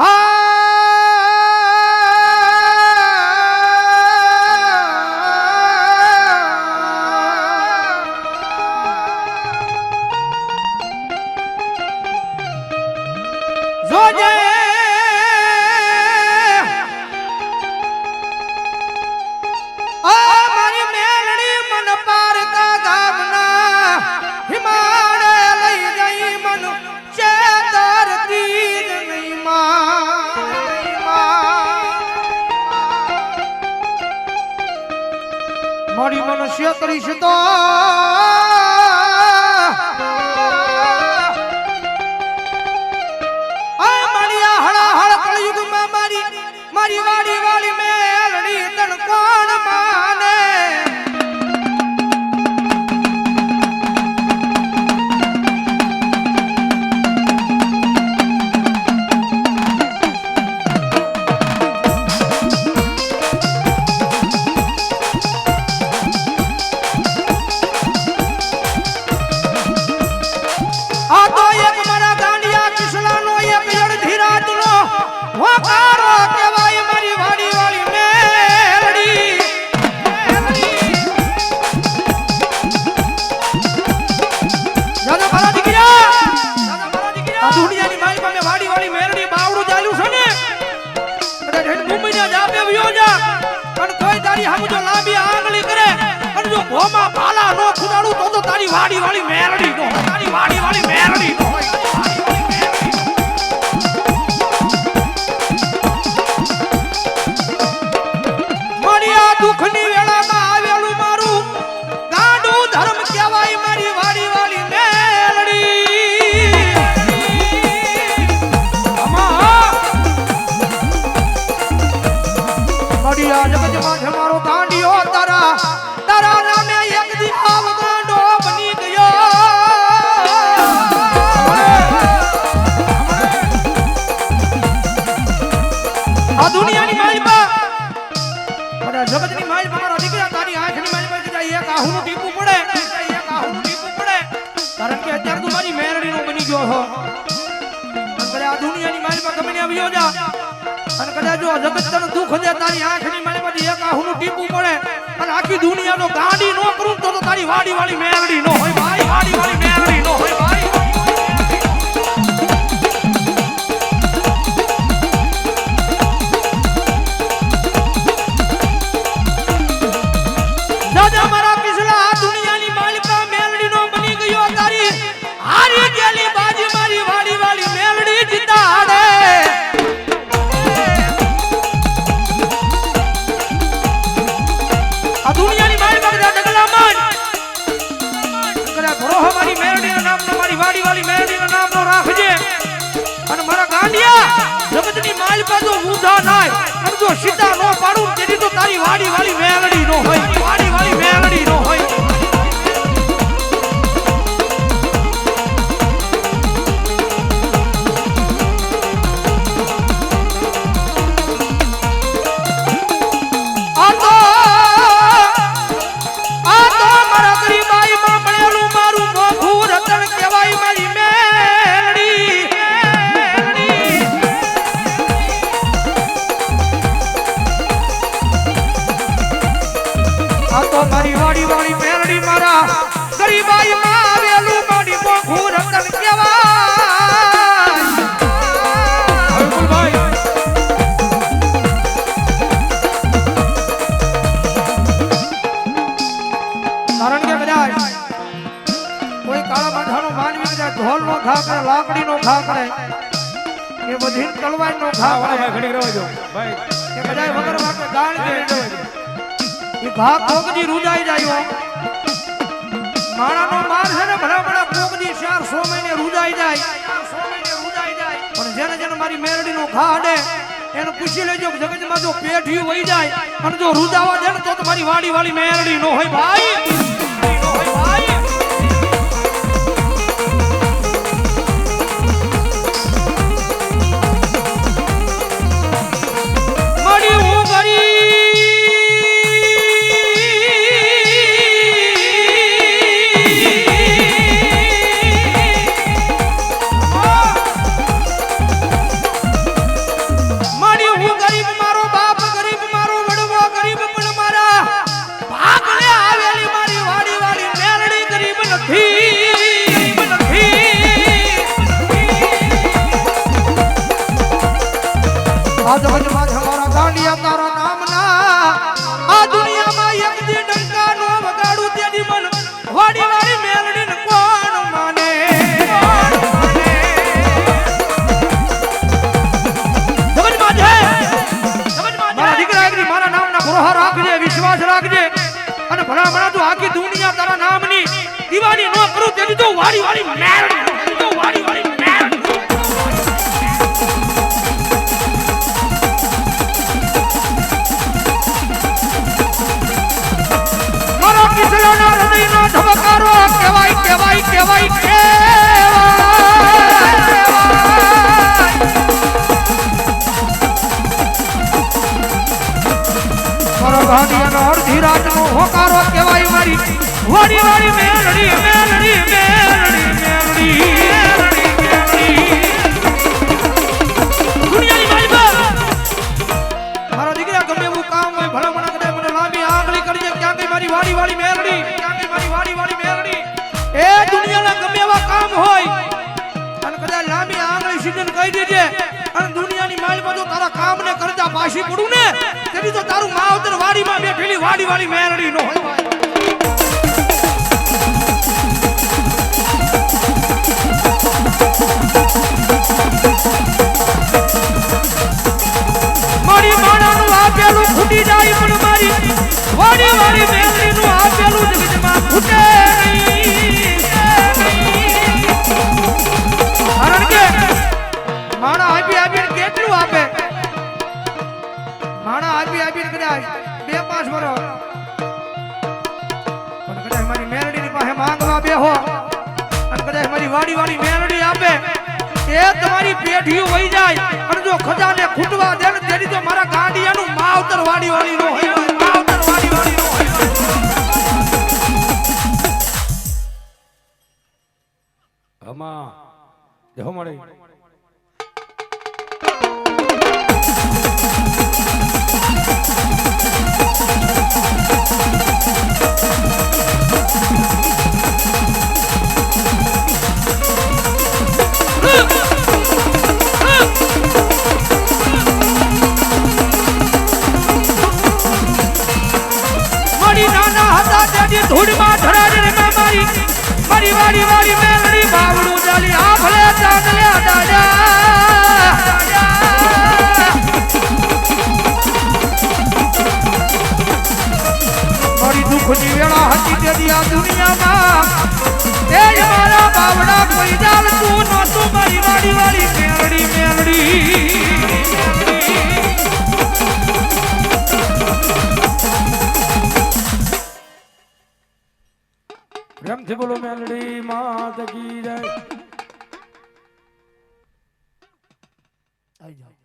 Ah! મનુષ્ય કરીશ વયો જા પણ કોઈ તારી હમ જો લાંબી આંગળી કરે અને જો ભોમાં ભાલા નો ખુદાડું તો તો તારી વાડી વાળી મેરડી નો. તારી વાડી વાળી મેરડી નો. તારી વાડી વાળી આહુનું ટીપું પડે. એક આહુનું ટીપું પડે કારણ કે અત્યારે તું મારી મેરડીનો બની ગયો અને કદાચ આ દુનિયાની માલિકા ગમે ને આવ્યો જા. અને કદાચ જો જગત તને દુઃખ દે તારી આંખની માલિકાથી એક આહુનું ટીપું પડે. અને આખી દુનિયાનો ગાંડી નો કરું તો તારી વાડી વાળી મેરડી નો ભરોહો મારી મેલડીના નામનો, મારી વાડી વાળી મેરડીના નામનો રાખજે. અને મારા ગાંડિયા, જગતની માલ જો ઊંધા નાય અને જો સીધા નો પાડું તેની તો તારી વાડી વાળી મેરડી નો હોય. વાડી કરે એ બધી તલવાર નો ઘા ભાઈ ઘડી રહેવા દો ભાઈ. કે બધાય વગર વાકે ગાળ દે. એ ઘા કોકજી રૂજાઈ જાય માણાનો માર છે ને ભલા ભલા કોકજી ચાર સો મહિને રૂજાઈ જાય. સો મહિને રૂજાઈ જાય. પણ જેને જેને મારી મેરડીનો ઘા અડે એને પૂછી લેજો જગતમાં જો પેઢી વહી જાય અને જો રૂજાવા દે ને તો તમારી વાડી વાળી મેરડી નો હોય ભાઈ. અને ભલા ભલા તું આખી દુનિયા તારા નામની દીવાની નો કરું, તેની તો વારી વારી મેર તો વારી વારી ધબકારો કેવાય કેવાય કેવાય કેવાય મારો ભાગ્યનો અર્ધિરાજનો હો વાડી વાડી મેલડી. મેલડી મેલડી પાછી પડું ને, તેની તો તારું માવતર વાડીમાં બેઠેલી વાડી વાળી મેરડી નો હોય. પેઢીઓ વહી જાય અને જો ખજાને ખૂટવા દે ને તેની તો મારા ગાંડિયાનું માવતર વાડી વાળી નો હોય. માવતર વાડી વાળી નો હોય. હમા જો મળે ધૂળમાં ધરાડી રે મેં મારી મારી વાડી વાડી મેલડી બાવડું ચાલી. આ ભલે ચાંદલ્યા દાદા. મારી દુઃખની વેળા હતી તેથી આ દુનિયામાં. એ મારા બાવડા કોઈ ચાલતું નહોતું. મારી વાડી વાડી મેલડી મેલડી. પ્રેમથી બોલો મેલડી માત કી જય. આવી જાઓ.